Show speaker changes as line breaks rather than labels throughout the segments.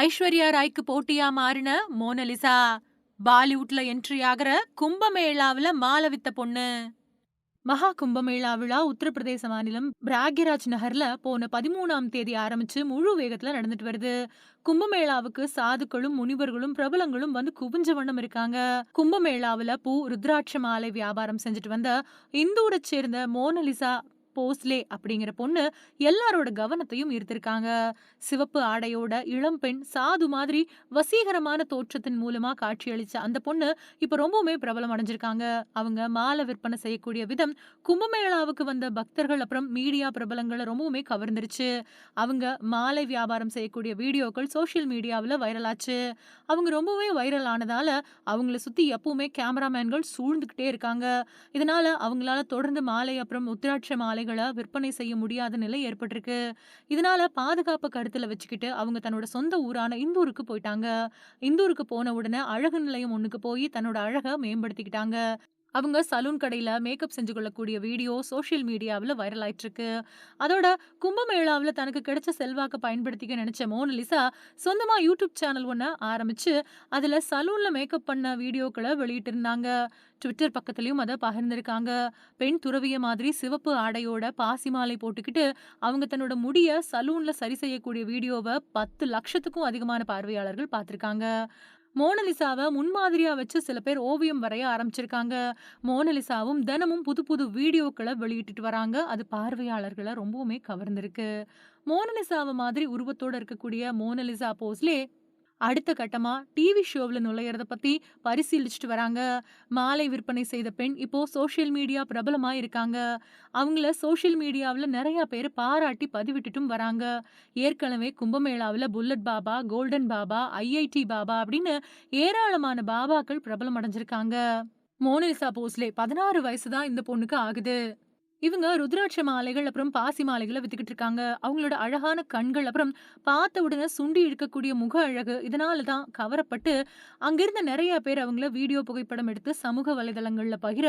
ஐஸ்வர்யா ராய்க்கு போட்டியா மாறின Mona Lisa பாலிவுட்ல entry ஆகிற கும்பமேளாவுல மாலை வித்த பொண்ணு. மகா கும்பமேளா விழா உத்தரப்பிரதேச மாநிலம் பிராக்யராஜ் நகர்ல போன பதிமூணாம் தேதி ஆரம்பிச்சு முழு வேகத்துல நடந்துட்டு வருது. கும்பமேளாவுக்கு சாதுக்களும் முனிவர்களும் பிரபலங்களும் வந்து குவிஞ்ச வண்ணம் இருக்காங்க. கும்பமேளாவுல பூ ருத்ராட்ச மாலை வியாபாரம் செஞ்சுட்டு வந்த இந்தூரை சேர்ந்த மோனலிசா போஸ்லே அப்படிங்கிற பொண்ணு எல்லாரோட கவனத்தையும் ஈர்த்திருக்காங்க. சிவப்பு ஆடையோட இளம்பெண் சாது மாதிரி வசீகரமான தோற்றத்தின் மூலமா காட்சியளிச்ச அந்த பொண்ணு இப்ப ரொம்பவுமே பிரபலம் அடைஞ்சிருக்காங்க. அவங்க மாலை விற்பனை செய்யக்கூடிய விதம் கும்பமேளாவுக்கு வந்த பக்தர்கள் அப்புறம் மீடியா பிரபலங்களை ரொம்பவுமே கவர்ந்துருச்சு. அவங்க மாலை வியாபாரம் செய்யக்கூடிய வீடியோக்கள் சோசியல் மீடியாவில் வைரலாச்சு. அவங்க ரொம்பவே வைரல் ஆனதால அவங்கள சுத்தி எப்பவுமே கேமராமேன்கள் சூழ்ந்துகிட்டே இருக்காங்க. இதனால அவங்களால தொடர்ந்து மாலை அப்புறம் உத்திராட்ச மாலை விற்பனை செய்ய முடியாத நிலை ஏற்பட்டிருக்கு. இதனால பாதுகாப்பு கருத்துல வச்சுக்கிட்டு அவங்க தன்னோட சொந்த ஊரான இந்தூருக்கு போயிட்டாங்க. இந்தூருக்கு போன உடனே அழகு நிலையம் ஒண்ணுக்கு போய் தன்னோட அழகை மேம்படுத்திக்கிட்டாங்க. அவங்க சலூன் கடையில மேக்கப் செஞ்சு கொள்ளக்கூடிய வீடியோ சோஷியல் மீடியாவில் வைரல் ஆயிட்டு இருக்கு அதோட கும்பமேளாவில் தனக்கு கிடைச்ச செல்வாக்க பயன்படுத்திக்க நினைச்ச மோனலிசா சொந்தமா யூடியூப் சேனல் ஒன்று ஆரம்பிச்சு அதுல சலூன்ல மேக்கப் பண்ண வீடியோக்களை வெளியிட்டு இருந்தாங்க ட்விட்டர் பக்கத்துலயும் அதை பகிர்ந்திருக்காங்க. பெண் துறவிய மாதிரி சிவப்பு ஆடையோட பாசி மாலை போட்டுக்கிட்டு அவங்க தன்னோட முடிய சலூன்ல சரி செய்யக்கூடிய வீடியோவை பத்து லட்சத்துக்கும் அதிகமான பார்வையாளர்கள் பார்த்துருக்காங்க. மோனலிசாவை முன்மாதிரியா வச்சு சில பேர் ஓவியம் வரைய ஆரம்பிச்சிருக்காங்க. மோனலிசாவும் தினமும் புது புது வீடியோக்களை வெளியிட்டுட்டு வராங்க. அது பார்வையாளர்களை ரொம்பவுமே கவர்ந்திருக்கு. மோனலிசாவை மாதிரி உருவத்தோட இருக்கக்கூடிய மோனலிசா போஸ்லே அடுத்த கட்டமா டிவி ஷோவில் நுழையிறத பத்தி பரிசீலிச்சுட்டு வராங்க. மாலை விற்பனை செய்த பெண் இப்போ சோஷியல் மீடியா பிரபலமா இருக்காங்க. அவங்கள சோஷியல் மீடியாவில் நிறைய பேர் பாராட்டி பதிவிட்டுட்டும் வராங்க. ஏற்கனவே கும்பமேளாவில் bullet Baba golden Baba IIT Baba அப்படின்னு ஏராளமான பாபாக்கள் பிரபலம் அடைஞ்சிருக்காங்க மோனிசா போஸ்லே பதினாறு வயசு தான் இந்த பொண்ணுக்கு ஆகுது. இவங்க ருத்ராட்ச மாலைகள் அப்புறம் பாசி மாலைகளை வித்துக்கிட்டு இருக்காங்க. அவங்களோட அழகான கண்கள் அப்புறம் பார்த்த உடனே சுண்டி இழுக்கக்கூடிய முக அழகு இதனால தான் கவரப்பட்டு அங்கிருந்த நிறைய பேர் அவங்கள வீடியோ புகைப்படம் எடுத்து சமூக வலைதளங்கள்ல பகிர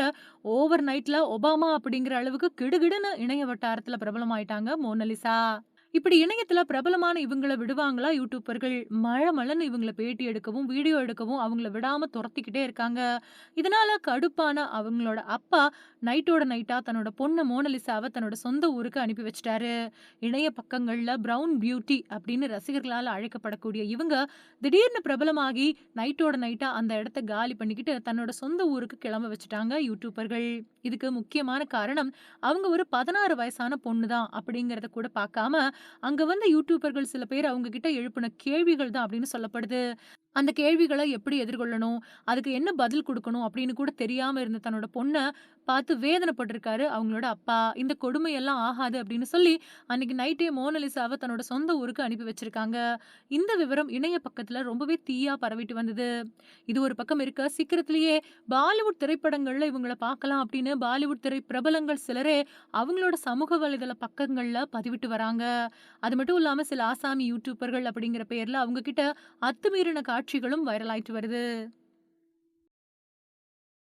ஓவர் நைட்ல ஒபாமா அப்படிங்கிற அளவுக்கு கிடுகிடுன்னு இணைய வட்டாரத்துல பிரபலமாயிட்டாங்க மோனலிசா. இப்படி இணையத்துல பிரபலமான இவங்கள விடுவாங்களா யூடியூபர்கள் மழை மழைன்னு இவங்களை பேட்டி எடுக்கவும் வீடியோ எடுக்கவும் அவங்கள விடாம துரத்திக்கிட்டே இருக்காங்க. இதனால கடுப்பான அவங்களோட அப்பா நைட்டோட நைட்டா தன்னோட பொண்ணு மோனலிசாவை தன்னோட சொந்த ஊருக்கு அனுப்பி வச்சிட்டாரு. இணைய பக்கங்கள்ல பிரவுன் பியூட்டி அப்படின்னு ரசிகர்களால் அழைக்கப்படக்கூடிய இவங்க திடீர்னு பிரபலமாகி நைட்டோட நைட்டா அந்த இடத்த காலி பண்ணிக்கிட்டு தன்னோட சொந்த ஊருக்கு கிளம்ப வச்சுட்டாங்க யூடியூபர்கள் இதுக்கு முக்கியமான காரணம் அவங்க ஒரு பதினாறு வயசான பொண்ணு தான் அப்படிங்கிறத கூட பார்க்காம அங்க வந்த யூடியூபர்கள் சில பேர் அவங்க கிட்ட எழுப்பின கேள்விகள் தான் அப்படின்னு சொல்லப்படுது. அந்த கேள்விகளை எப்படி எதிர்கொள்ளணும்? அதுக்கு என்ன பதில் கொடுக்கணும்? அப்படின்னு கூட தெரியாம இருந்த தன்னோட பொண்ணை பார்த்து வேதனைப்பட்டிருக்காரு. அவங்களோட அப்பா இந்த கொடுமையெல்லாம் ஆகாது அப்படின்னு சொல்லி அன்னைக்கு நைட்டே மோனலிசாவை தன்னோட சொந்த ஊருக்கு அனுப்பி வச்சிருக்காங்க. இந்த விவரம் இணைய பக்கத்துல ரொம்பவே தீயா பரவிட்டு வந்தது. இது ஒரு பக்கம் இருக்க சீக்கிரத்திலேயே பாலிவுட் திரைப்படங்கள்ல இவங்கள பார்க்கலாம் அப்படின்னு பாலிவுட் திரை பிரபலங்கள் சிலரே அவங்களோட சமூக வலைதள பக்கங்கள்ல பதிவிட்டு வராங்க. அது மட்டும் இல்லாம சில ஆசாமி யூடியூபர்கள் அப்படிங்கிற பேர்ல அவங்க கிட்ட அத்துமீறின காட்சிகளும் வைரலாயிட்டு வருது.